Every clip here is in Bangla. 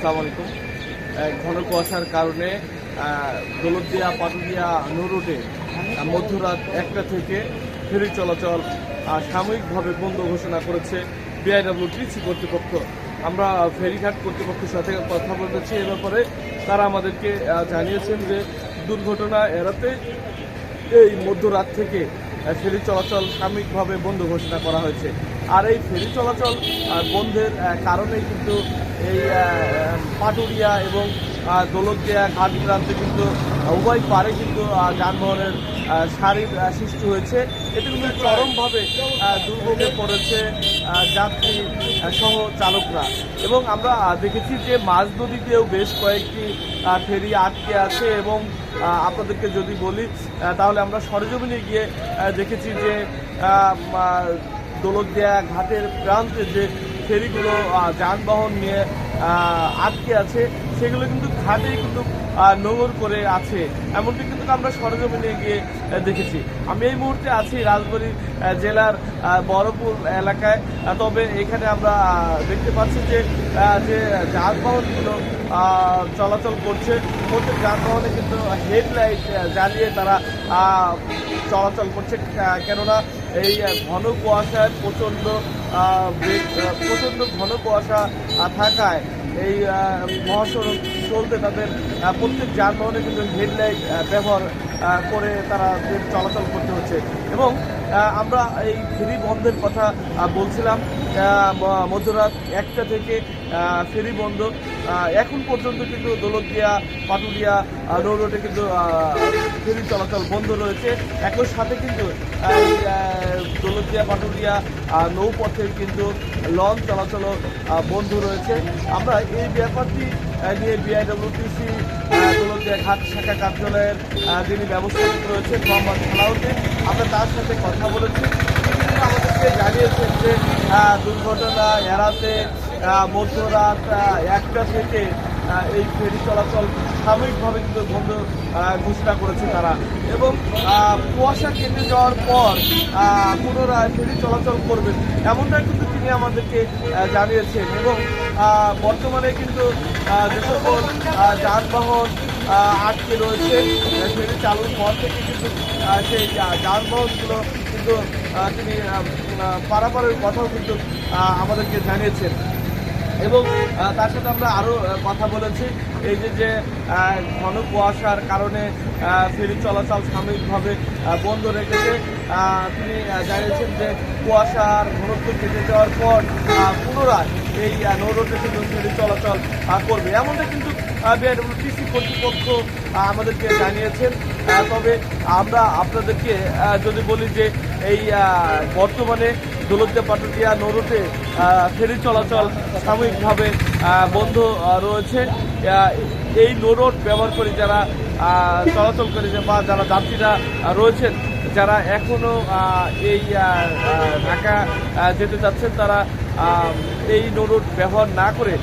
আসসালামু আলাইকুম। ঘন কুয়াশার কারণে দৌলতদিয়া, পাটুলিয়া নৌ রোডে মধ্যরাত একটা থেকে ফেরি চলাচল সাময়িকভাবে বন্ধ ঘোষণা করেছে বিআইডব্লিউটিসি কর্তৃপক্ষ। আমরা ফেরিঘাট কর্তৃপক্ষের সাথে কথা বলেছি এ ব্যাপারে। তারা আমাদেরকে জানিয়েছেন যে দুর্ঘটনা এড়াতে এই মধ্যরাত থেকে ফেরি চলাচল সাময়িকভাবে বন্ধ ঘোষণা করা হয়েছে। আর এই ফেরি চলাচল বন্ধের কারণে কিন্তু এই পাটুরিয়া এবং দৌলতদিয়া ঘাট প্রান্তে কিন্তু উভয় পারে কিন্তু যানবাহনের সারির সৃষ্টি হয়েছে। এটি কিন্তু চরমভাবে দুর্ভোগে পড়েছে যাত্রী সহ চালকরা। এবং আমরা দেখেছি যে মাঝ নদীতেও বেশ কয়েকটি ফেরি আটকে আছে এবং আপনাদেরকে যদি বলি তাহলে আমরা সরেজমিনে গিয়ে দেখেছি যে দোলকদিয়া ঘাটের প্রান্তে যে ফেরিগুলো যানবাহন নিয়ে আটকে আছে, সেগুলো কিন্তু ঘাটেই কিন্তু নোঙর করে আছে। এমনটি কিন্তু আমরা সরজমিনে গিয়ে দেখেছি। আমি এই মুহূর্তে আছি রাজবাড়ী জেলার বড়পুর এলাকায়। তবে এখানে আমরা দেখতে পাচ্ছি যে যে যানবাহনগুলো চলাচল করছে প্রত্যেক যানবাহনে কিন্তু হেডলাইট জ্বালিয়ে তারা চলাচল করছে। কেননা এই ঘন কুয়াশায় প্রচণ্ড প্রচণ্ড ঘন কুয়াশা থাকায় এই মহাসড়ক চলতে তাদের প্রত্যেক যানবাহনে কিন্তু হেডলাইট ব্যবহার করে তারা চলাচল করতে হচ্ছে। এবং আমরা এই ফেরি বন্ধের কথা বলছিলাম মধ্যরাত একটা থেকে ফেরি বন্ধ এখন পর্যন্ত কিন্তু দৌলতদিয়া, পাটুলিয়া নৌ রোডে কিন্তু ফেরি চলাচল বন্ধ রয়েছে। একই সাথে কিন্তু আহ, পাটুরিয়া নৌপথে কিন্তু লঞ্চ চলাচল বন্ধ রয়েছে। আমরা এই ব্যাপারটি নিয়ে বিআইডব্লিউটিসি দৌলতদিয়া ঘাট শাখা কার্যালয়ের যিনি ব্যবস্থাপক রয়েছেন মোহাম্মদ সালাউদ্দিন আমরা তার সাথে কথা বলেছি। আমাদেরকে জানিয়েছেন যে দুর্ঘটনা এড়াতে মধ্যরাত একটা থেকে এই ফেরি চলাচল সাময়িকভাবে কিন্তু বন্ধ ঘোষণা করেছে তারা। এবং কুয়াশা কেটে যাওয়ার পর পুনরায় ফেরি চলাচল করবেন। এমনটাই কিন্তু তিনি আমাদেরকে জানিয়েছেন। এবং বর্তমানে কিন্তু যে সকল যানবাহন আটকে রয়েছে ফেরি চালুর পর থেকে কিন্তু সেই যানবাহনগুলো কিন্তু তিনি পারাপারের কথাও কিন্তু আমাদেরকে জানিয়েছেন। এবং তার সাথে আমরা আরও কথা বলেছি। এই যে যে ঘন কুয়াশার কারণে ফেরি চলাচল সাময়িকভাবে বন্ধ রেখেছে। তিনি জানিয়েছেন যে কুয়াশার ঘনত্ব কেটে যাওয়ার পর পুনরায় এই আহ, নৌ রোডে কিন্তু ফেরি চলাচল করবে। এমনটা কিন্তু বিআইডব্লিউটিসি কর্তৃপক্ষ আমাদেরকে জানিয়েছেন। তবে আমরা আপনাদেরকে যদি বলি যে এই বর্তমানে দৌলতদিয়া পাটুটিয়া নরুতে ফেরি চলাচল সাময়িকভাবে বন্ধ রয়েছে। এই নৌরোড ব্যবহার করে যারা চলাচল করেছে বা যারা যাত্রীরা রয়েছেন, যারা এখনও এই ঢাকা যেতে চাচ্ছেন, তারা এই নৌরোড ব্যবহার না করে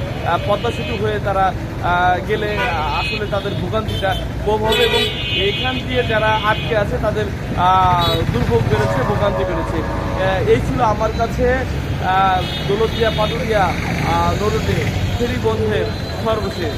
পদ্মা সেতু হয়ে তারা গেলে আসলে তাদের ভোগান্তিটা কম হবে এবং এখান দিয়ে যারা আটকে আছে তাদের দুর্ভোগ বেড়েছে, ভোগান্তি বেড়েছে। এই ছিল আমার কাছে দোলতিয়া পাটুরিয়া নৌরোডে ফেরি বন্ধের সর্বশেষ।